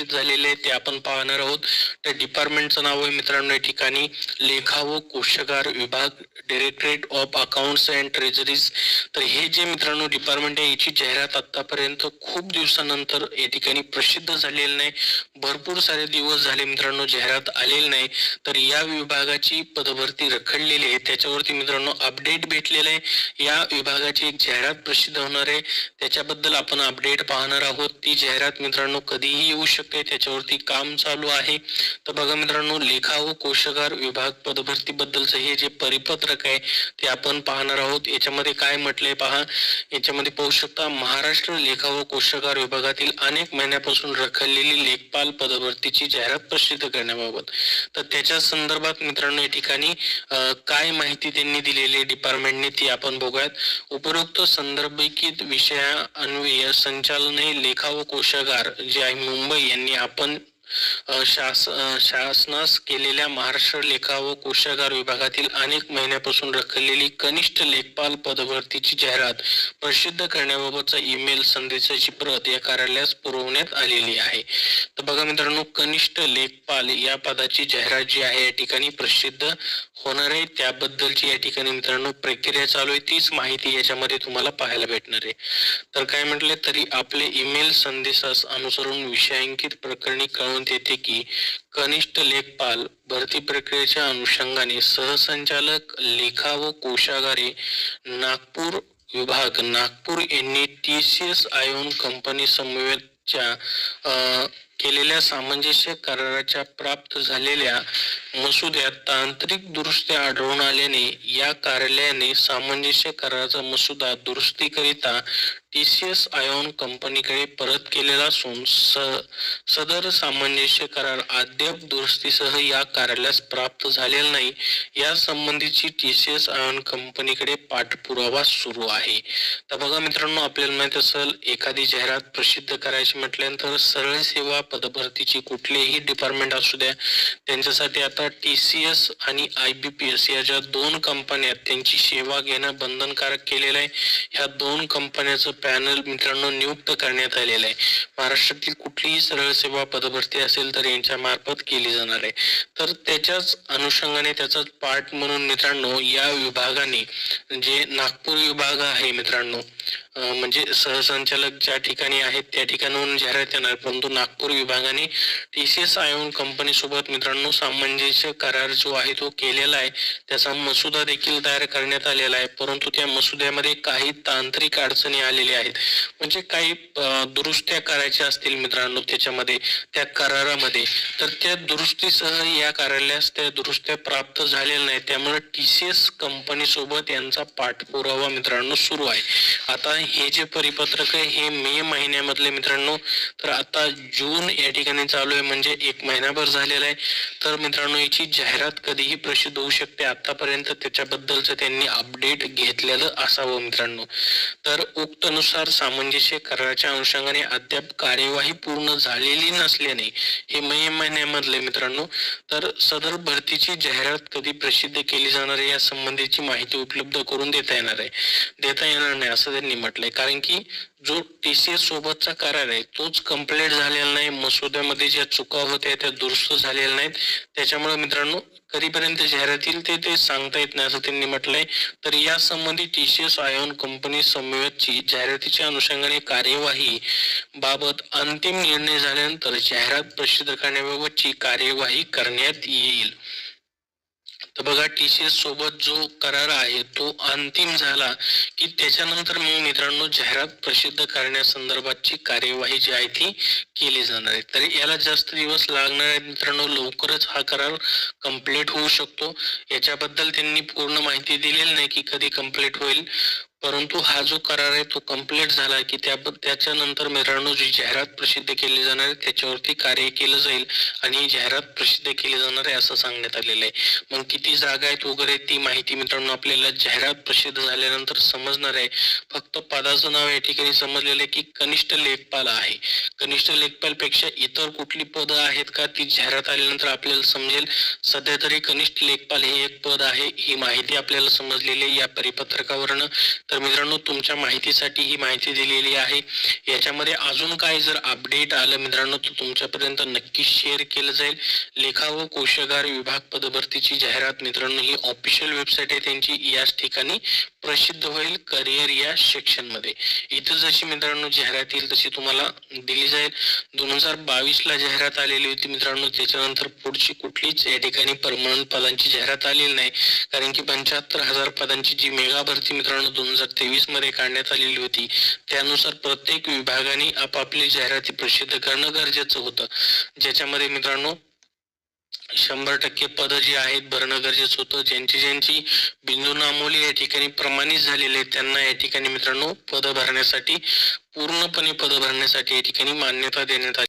घोषित झालेले आहे ते आपण पाहणार आहोत. त्या डिपार्टमेंटचं नाव आहे मित्रांनो या ठिकाणी लेखा व कोशगार विभाग directorate of accounts and treasuries तर हे जे मित्रांनो डिपार्टमेंट आहे याची जाहिरात आतापर्यंत खूप दिवसानंतर या ठिकाणी प्रसिद्ध झालेली नाही. भरपूर सारे दिवस झाले मित्रांनो जाहिरात आलेली नाही. तर या विभागाची पदभरती रखडलेली आहे. त्याच्यावरती मित्रांनो अपडेट भेटलेलं आहे. या विभागाची एक जाहिरात प्रसिद्ध होणार आहे. त्याच्याबद्दल आपण अपडेट पाहणार आहोत. ती जाहिरात मित्रांनो कधीही येऊ शकते. त्याच्यावरती काम चालू आहे. तर बघा मित्रांनो लेखा व विभाग पदभरती हे जे परिपत्रक आहे ते आपण पाहणार आहोत. याच्यामध्ये काय म्हटलंय पहा. याच्यामध्ये पाहू शकता महाराष्ट्र लेखा व कोशगार विभागातील अनेक महिन्यापासून रखडलेली लेखपाल पदभरतीची जाहिरात प्रसिद्ध करण्याबाबत. तर त्याच्या संदर्भात मित्रांनो या ठिकाणी काय माहिती त्यांनी दिलेली डिपार्टमेंटने ती आपण बघूयात. उपरोक्त संदर्भित विषया अन्वय संचालने लेखा व कोशागार जे आहे मुंबई यांनी आपण शास शासनास केलेल्या महाराष्ट्र लेखा व कोशागार विभागातील अनेक महिन्यापासून रखडलेली कनिष्ठ लेखपाल पदभरतीची जाहिरात प्रसिद्ध करण्याबाबतचा ईमेल संदेशाची प्रत या कार्यालयास पुरवण्यात आलेली आहे. तर बघा मित्रांनो कनिष्ठ लेखपाल या पदाची जाहिरात जी आहे या ठिकाणी प्रसिद्ध होणार आहे. त्याबद्दलची या ठिकाणी मित्रांनो प्रक्रिया चालू आहे. तीच माहिती याच्यामध्ये तुम्हाला पाहायला भेटणार आहे. तर काय म्हटले तरी आपले ईमेल संदेशास अनुसरून विषयांकित प्रकरणी कळवण्यात येते की कनिष्ठ लेखपाल भरती प्रक्रियेच्या अनुषंगाने सहसंचालक लेखा व कोशागारे नागपूर विभाग नागपूर यांनी T C S iON company समवेतच्या केलेल्या सामंजस्य कराराच्या प्राप्त झालेल्या मसुद्यात तांत्रिक दुरुस्ती आढळून आल्याने या कार्यालयाने सामंजस्य कराराचा मसुदा दुरुस्तीकरिता टी सी एस आयॉन कंपनीकडे परत केलेला असून स सदर सामंजस्य करार अद्याप दुरुस्तीसह या कार्यालयास प्राप्त झालेला नाही. या संबंधीची टी सी एस आयॉन कंपनीकडे पाठपुरावा सुरू आहे. तर बघा मित्रांनो आपल्याला माहीत असेल एखादी जाहिरात प्रसिद्ध करायची म्हटल्यानंतर सरळ सेवा पदभरतीची कुठलेही डिपार्टमेंट असू द्या. त्यांच्यासाठी आता टी सी एस आणि आय बी पी एस या ज्या दोन कंपन्या त्यांची सेवा घेणं बंधनकारक केलेलं आहे. ह्या दोन कंपन्याचं पॅनल मित्रांनो नियुक्त करण्यात आलेलं आहे. महाराष्ट्रातील कुठलीही सरळ सेवा पदभरती असेल तर यांच्या मार्फत केली जाणार आहे. तर त्याच्याच अनुषंगाने त्याचाच पार्ट म्हणून मित्रांनो या विभागाने जे नागपूर विभाग आहे मित्रांनो म्हणजे सहसंचालक ज्या ठिकाणी आहेत त्या ठिकाणाहून जाहिरात येणार. परंतु नागपूर विभागाने T C S iON company सोबत मित्रांनो सामंजस्य करार जो आहे तो केलेला आहे. त्याचा मसुदा देखील तयार करण्यात आलेला आहे. परंतु त्या मसुद्यामध्ये काही तांत्रिक अडचणी आलेल्या आहेत. म्हणजे काही दुरुस्त्या करायच्या असतील मित्रांनो त्याच्यामध्ये त्या करारामध्ये. तर त्या दुरुस्तीसह या कार्यालयास त्या दुरुस्त्या प्राप्त झालेल्या नाही त्यामुळे टी सी एस कंपनी सोबत यांचा पाठपुरावा मित्रांनो सुरू आहे. आता हे जे परिपत्रक आहे हे मे महिन्यामधले मित्रांनो. तर आता जून या ठिकाणी चालू आहे म्हणजे एक महिनाभर झालेला आहे. तर मित्रांनो याची जाहिरात कधीही प्रसिद्ध होऊ शकते. आतापर्यंत त्याच्याबद्दलचं त्यांनी अपडेट घेतलेलं असावं मित्रांनो. तर उक्तनुसार सामंजस्य कराराच्या अनुषंगाने अद्याप कार्यवाही पूर्ण झालेली नसल्याने हे मे महिन्यामधले मित्रांनो. तर सदर भरतीची जाहिरात कधी प्रसिद्ध केली जाणार आहे या संबंधीची माहिती उपलब्ध करून देता येणार आहे. देता येणार नाही असं त्यांनी म्हटलं. म्हटलंय कारण की जो टी सी एस सोबतचा करार आहे तोच कंप्लीट झालेला नाही. मसुद्यामध्ये ज्या चुका होत्या त्या दुरुस्त झालेल्या नाहीत. त्याच्यामुळे मित्रांनो कधीपर्यंत जाहिरात येईल ते ते सांगता येत नाही असं त्यांनी म्हटलंय. तर या संबंधी T C S iON company समवेतची जाहिरातीच्या अनुषंगाने कार्यवाही बाबत अंतिम निर्णय झाल्यानंतर जाहिरात प्रसिद्ध करण्याबाबतची कार्यवाही करण्यात येईल. तर बघा टी सी एस सोबत जो करार आहे तो अंतिम झाला की त्याच्यानंतर मग मित्रांनो जाहिरात प्रसिद्ध करण्यासंदर्भातची कार्यवाही जी आहे ती केली जाणार आहे. तर याला जास्त दिवस लागणार आहेत मित्रांनो लवकरच हा करार कंप्लीट होऊ शकतो. याच्याबद्दल त्यांनी पूर्ण माहिती दिलेली नाही की कधी कंप्लीट होईल. परंतु हा जो करार आहे तो कंप्लीट झाला की त्या त्याच्यानंतर मित्रांनो जी जाहिरात प्रसिद्ध केली जाणार आहे. त्याच्यावरती कार्य केलं जाईल आणि ही जाहिरात प्रसिद्ध केली जाणार आहे असं सांगण्यात आलेलं आहे. मग किती जागा आहेत वगैरे ती माहिती मित्रांनो आपल्याला जाहिरात प्रसिद्ध झाल्यानंतर समजणार आहे. फक्त पदाचं नाव या ठिकाणी समजलेलं आहे की कनिष्ठ लेखपाल आहे. कनिष्ठ लेखपाल पेक्षा इतर कुठली पदं आहेत का ती जाहिरात आल्यानंतर आपल्याला समजेल. सध्या तरी कनिष्ठ लेखपाल हे एक पद आहे. ही माहिती आपल्याला समजलेली आहे या परिपत्रकावरनं. तर मित्रांनो तुमच्या माहितीसाठी ही माहिती दिलेली आहे. याच्यामध्ये अजून काय जर अपडेट आलं मित्रांनो तर तुमच्यापर्यंत नक्की शेअर केलं जाईल. लेखा व कोशागार विभाग पदभरतीची जाहिरात मित्रांनो ही ऑफिशियल वेबसाईट आहे. त्यांची याच ठिकाणी प्रसिद्ध होईल करिअर या सेक्शनमध्ये. इथं जशी मित्रांनो जाहिरात येईल तशी तुम्हाला दिली जाईल. दोन हजार बावीस ला जाहिरात आलेली होती मित्रांनो त्याच्यानंतर पुढची कुठलीच या ठिकाणी परमनंट पदांची जाहिरात आलेली नाही. कारण की पंच्याहत्तर हजार पदांची जी मेगा भरती मित्रांनो दोन हजार तेवीसमध्ये काढण्यात आलेली होती. त्यानुसार प्रत्येक विभागाने आपापली जाहिराती प्रसिद्ध करणं गरजेचं होतं. ज्याच्यामध्ये मित्रांनो शंभर टक्के पद जी आहेत भरणं गरजेचं होतं. ज्यांची ज्यांची बिंदू नामोली या ठिकाणी प्रमाणित झालेले आहेत त्यांना या ठिकाणी मित्रांनो पद भरण्यासाठी पूर्णपणे पद भरण्यासाठी या ठिकाणी मान्यता देण्यात आली.